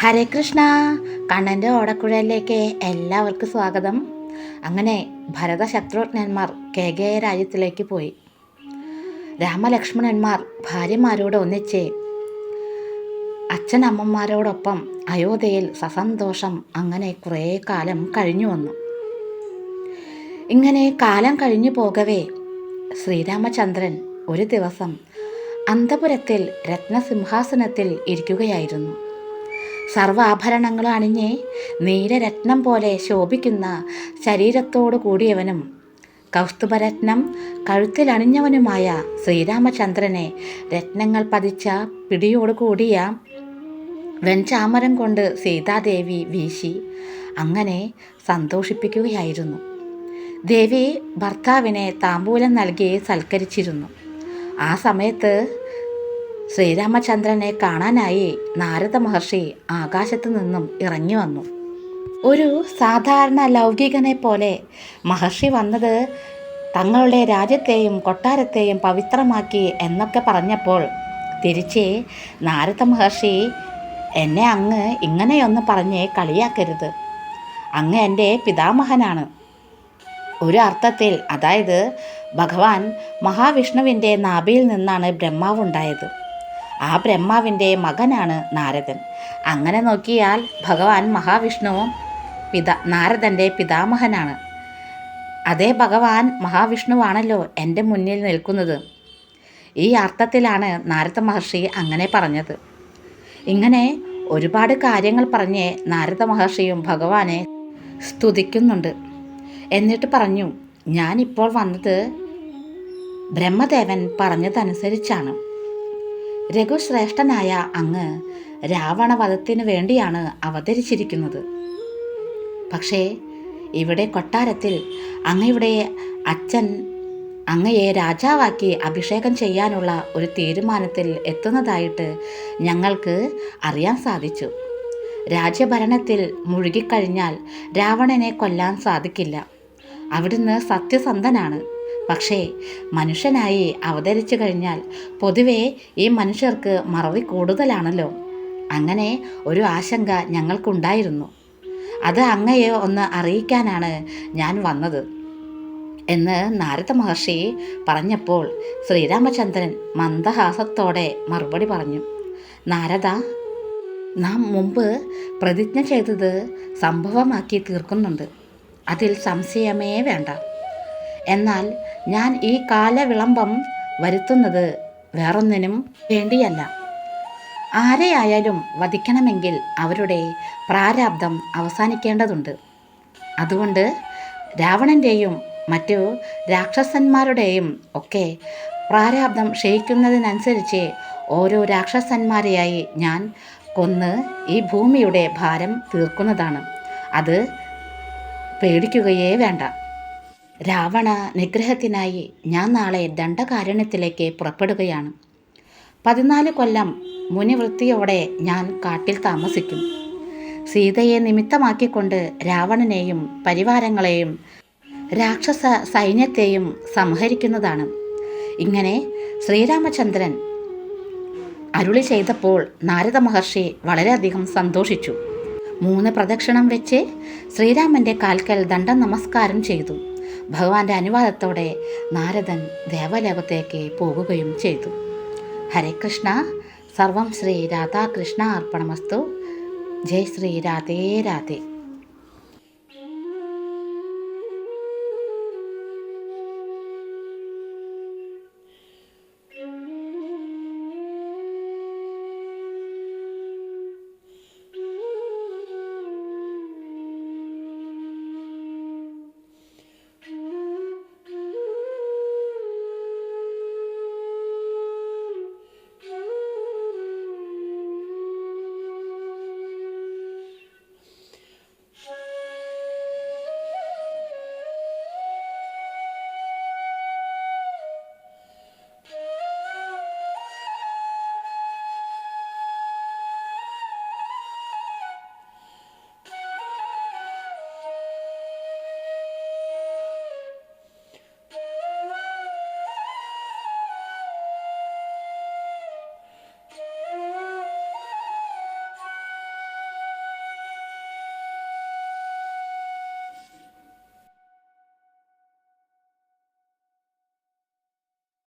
ഹരേ കൃഷ്ണ. കണ്ണന്റെ ഓടക്കുഴലിലേക്ക് എല്ലാവർക്കും സ്വാഗതം. അങ്ങനെ ഭരത ശത്രുഘ്നന്മാർ കേകയ രാജ്യത്തിലേക്ക് പോയി. രാമലക്ഷ്മണന്മാർ ഭാര്യമാരോട് ഒന്നിച്ച് അച്ഛനമ്മമാരോടൊപ്പം അയോധ്യയിൽ സസന്തോഷം അങ്ങനെ കുറേ കാലം കഴിഞ്ഞു വന്നു. ഇങ്ങനെ കാലം കഴിഞ്ഞു പോകവേ ശ്രീരാമചന്ദ്രൻ ഒരു ദിവസം അന്തപുരത്തിൽ രത്നസിംഹാസനത്തിൽ ഇരിക്കുകയായിരുന്നു. സർവാഭരണങ്ങളും അണിഞ്ഞ് നീലരത്നം പോലെ ശോഭിക്കുന്ന ശരീരത്തോടു കൂടിയവനും കൗസ്തുഭരത്നം കഴുത്തിലണിഞ്ഞവനുമായ ശ്രീരാമചന്ദ്രനെ രത്നങ്ങൾ പതിച്ച പിടിയോടു കൂടിയ വെഞ്ചാമരം കൊണ്ട് സീതാദേവി വീശി അങ്ങനെ സന്തോഷിപ്പിക്കുകയായിരുന്നു. ദേവി ഭർത്താവിനെ താമ്പൂലം നൽകി സൽക്കരിച്ചിരുന്നു. ആ സമയത്ത് ശ്രീരാമചന്ദ്രനെ കാണാനായി നാരദ മഹർഷി ആകാശത്തു നിന്നും ഇറങ്ങി വന്നു. ഒരു സാധാരണ ലൗകികനെ പോലെ മഹർഷി വന്നത് തങ്ങളുടെ രാജ്യത്തെയും കൊട്ടാരത്തെയും പവിത്രമാക്കി എന്നൊക്കെ പറഞ്ഞപ്പോൾ തിരിച്ച് നാരദ മഹർഷി എന്നെ അങ്ങ് ഇങ്ങനെയൊന്ന് പറഞ്ഞ് കളിയാക്കരുത്. അങ്ങ് എന്റെ പിതാമഹനാണ്. ഒരു അർത്ഥത്തിൽ അതായത് ഭഗവാൻ മഹാവിഷ്ണുവിന്റെ നാഭിയിൽ നിന്നാണ് ബ്രഹ്മാവ് ബ്രഹ്മാവുണ്ടായത്. ആ ബ്രഹ്മാവിന്റെ മകനാണ് നാരദൻ. അങ്ങനെ നോക്കിയാൽ ഭഗവാൻ മഹാവിഷ്ണുവും പിതാ നാരദന്റെ പിതാമഹനാണ്. അതേ ഭഗവാൻ മഹാവിഷ്ണുവാണല്ലോ എന്റെ മുന്നിൽ നിൽക്കുന്നത്. ഈ അർത്ഥത്തിലാണ് നാരദ മഹർഷി അങ്ങനെ പറഞ്ഞത്. ഇങ്ങനെ ഒരുപാട് കാര്യങ്ങൾ പറഞ്ഞ് നാരദ മഹർഷിയും ഭഗവാനെ സ്തുതിക്കുന്നുണ്ട്. എന്നിട്ട് പറഞ്ഞു ഞാനിപ്പോൾ വന്നത് ബ്രഹ്മദേവൻ പറഞ്ഞതനുസരിച്ചാണ്. രഘുശ്രേഷ്ഠനായ അങ്ങ് രാവണവധത്തിനു വേണ്ടിയാണ് അവതരിച്ചിരിക്കുന്നത്. പക്ഷേ ഇവിടെ കൊട്ടാരത്തിൽ അങ്ങയുടെ അച്ഛൻ അങ്ങയെ രാജാവാക്കി അഭിഷേകം ചെയ്യാനുള്ള ഒരു തീരുമാനത്തിൽ എത്തുന്നതായിട്ട് ഞങ്ങൾക്ക് അറിയാൻ സാധിച്ചു. രാജ്യഭരണത്തിൽ മുഴുകിക്കഴിഞ്ഞാൽ രാവണനെ കൊല്ലാൻ സാധിക്കില്ല. അവിടുന്ന് സത്യസന്ധനാണ്. പക്ഷേ മനുഷ്യനായി അവതരിച്ചു കഴിഞ്ഞാൽ പൊതുവേ ഈ മനുഷ്യർക്ക് മറവി കൂടുതലാണല്ലോ. അങ്ങനെ ഒരു ആശങ്ക ഞങ്ങൾക്കുണ്ടായിരുന്നു. അത് അങ്ങയെ ഒന്ന് അറിയിക്കാനാണ് ഞാൻ വന്നത് എന്ന് നാരദ മഹർഷി പറഞ്ഞപ്പോൾ ശ്രീരാമചന്ദ്രൻ മന്ദഹാസത്തോടെ മറുപടി പറഞ്ഞു. നാരദ നാം മുമ്പ് പ്രതിജ്ഞ ചെയ്തത് സംഭവമാക്കി തീർക്കുന്നുണ്ട്. അതിൽ സംശയമേ വേണ്ട. എന്നാൽ ഞാൻ ഈ കാലവിളംബം വരുത്തുന്നത് വേറൊന്നിനും വേണ്ടിയല്ല. ആരെയായാലും വധിക്കണമെങ്കിൽ അവരുടെ പ്രാരാബ്ദം അവസാനിക്കേണ്ടതുണ്ട്. അതുകൊണ്ട് രാവണന്റെയും മറ്റു രാക്ഷസന്മാരുടെയും ഒക്കെ പ്രാരാബ്ദം ക്ഷയിക്കുന്നതിനനുസരിച്ച് ഓരോ രാക്ഷസന്മാരെയായി ഞാൻ കൊന്ന് ഈ ഭൂമിയുടെ ഭാരം തീർക്കുന്നതാണ്. അത് പേടിക്കുകയേ വേണ്ട. രാവണ നിഗ്രഹത്തിനായി ഞാൻ നാളെ ദണ്ഡകാരണ്യത്തിലേക്ക് പുറപ്പെടുകയാണ്. പതിനാല് കൊല്ലം മുനിവൃത്തിയോടെ ഞാൻ കാട്ടിൽ താമസിക്കും. സീതയെ നിമിത്തമാക്കിക്കൊണ്ട് രാവണനെയും പരിവാരങ്ങളെയും രാക്ഷസ സൈന്യത്തെയും സംഹരിക്കുന്നതാണ്. ഇങ്ങനെ ശ്രീരാമചന്ദ്രൻ അരുളി ചെയ്തപ്പോൾ നാരദ മഹർഷി വളരെയധികം സന്തോഷിച്ചു. മൂന്ന് പ്രദക്ഷിണം വെച്ച് ശ്രീരാമന്റെ കാൽക്കൽ ദണ്ഡ നമസ്കാരം ചെയ്തു. ഭഗവാന്റെ അനുവാദത്തോടെ നാരദൻ ദേവലോകത്തേക്ക് പോകുകയും ചെയ്തു. ഹരേ കൃഷ്ണ. സർവം ശ്രീ രാധാകൃഷ്ണ അർപ്പണമസ്തു. ജയ് ശ്രീ രാധേ രാധേ.